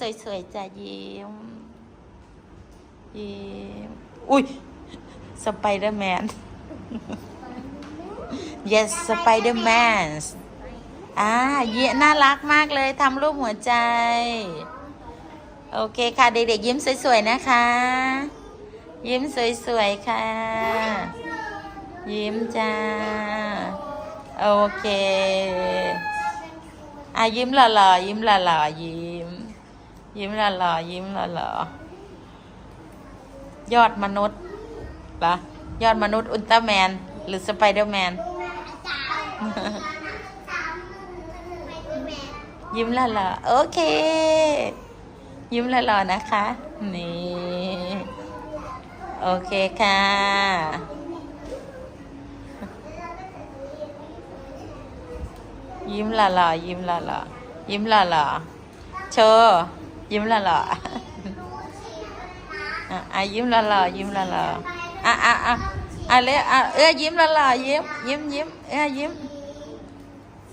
สวยๆจะยิ้มยิ้มอุ้ยสไปเดอร์แมน yes สไปเดอร์แมนอ่าเยี่ยน่ารักมากเลยทำรูปหัวใจ โอเคค่ะ เด็กๆ ยิ้มสวยๆ นะคะ ยิ้มสวยๆ ค่ะ ยิ้มจ้า โอเค อะยิ้มหล่อๆ ยิ้มหล่อๆ ยิ้ม ยิ้มละหล่อยิ้มละหล่อยอดมนุษย์ปะยอดมนุษย์อุลตร้าแมน หรือสไปเดอร์แมน ยิ้มละหล่อโอเค ยิ้มละหล่อนะคะ นี่ โอเคค่ะยิ้มหล่อๆยิ้มหล่อๆยิ้มหล่อๆโชว์ ยิ้มหล่อๆอะอะยิ้มหล่อๆยิ้มหล่อๆอะอะอะอะเลยอะเออยิ้มหล่อๆยิ้มยิ้มยิ้มเออยิ้ม